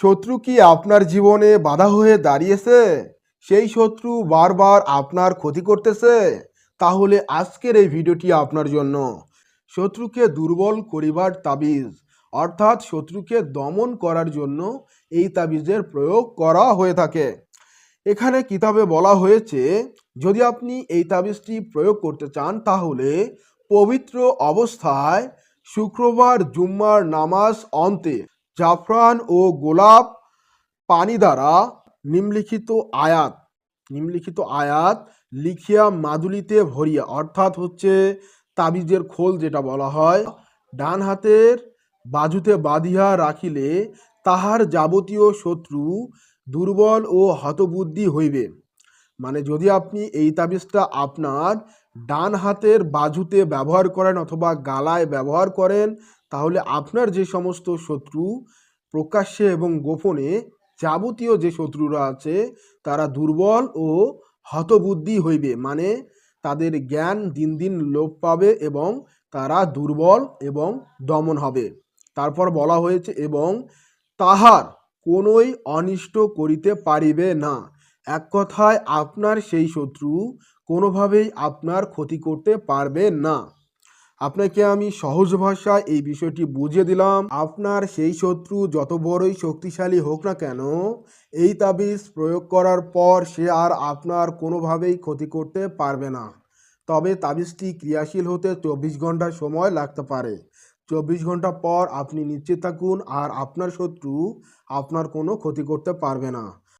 শত্রু কি আপনার জীবনে বাধা হয়ে দাঁড়িয়েছে? সেই শত্রু বারবার আপনার ক্ষতি করতেছে? তাহলে আজকের এই ভিডিওটি আপনার জন্য। শত্রুকে দুর্বল করিবার তাবিজ, অর্থাৎ শত্রুকে দমন করার জন্য এই তাবিজের প্রয়োগ করা হয়ে থাকে। এখানে কিতাবে বলা হয়েছে, যদি আপনি এই তাবিজটি প্রয়োগ করতে চান, তাহলে পবিত্র অবস্থায় শুক্রবার জুম্মার নামাজ অন্তে জাফরান ও গোলাপ পানি দ্বারা নিম্নলিখিত আয়াত নিম্নলিখিত আয়াত লিখিয়া মাদুলিতে ভরিয়া, অর্থাৎ হচ্ছে তাবিজের খোল যেটা বলা হয়, ডান হাতের বাজুতে বাঁধিয়া রাখিলে তাহার যাবতীয় শত্রু দুর্বল ও হতবুদ্ধি হইবে। মানে যদি আপনি এই তাবিজটা আপনার ডান হাতের বাজুতে ব্যবহার করেন অথবা গালায় ব্যবহার করেন তাহলে আপনার যে সমস্ত শত্রু প্রকাশ্যে এবং গোপনে যাবতীয় যে শত্রুরা আছে, তারা দুর্বল ও হতবুদ্ধি হইবে। মানে তাদের জ্ঞান দিন দিন লোপ পাবে এবং তারা দুর্বল এবং দমন হবে। তারপর বলা হয়েছে, এবং তাহার কোনোই অনিষ্ট করিতে পারিবে না। এক কথায়, আপনার সেই শত্রু কোনোভাবেই আপনার ক্ষতি করতে পারবে না। আপনাকে আমি সহজ ভাষায় এই বিষয়টি বুঝিয়ে দিলাম। আপনার সেই শত্রু যত বড়ই শক্তিশালী হোক না কেন, এই তাবিজ প্রয়োগ করার পর সে আর আপনার কোনোভাবেই ক্ষতি করতে পারবে না। তবে তাবিজটি ক্রিয়াশীল হতে চব্বিশ ঘণ্টা সময় লাগতে পারে। চব্বিশ ঘণ্টা পর আপনি নিশ্চিত থাকুন, আর আপনার শত্রু আপনার কোনো ক্ষতি করতে পারবে না।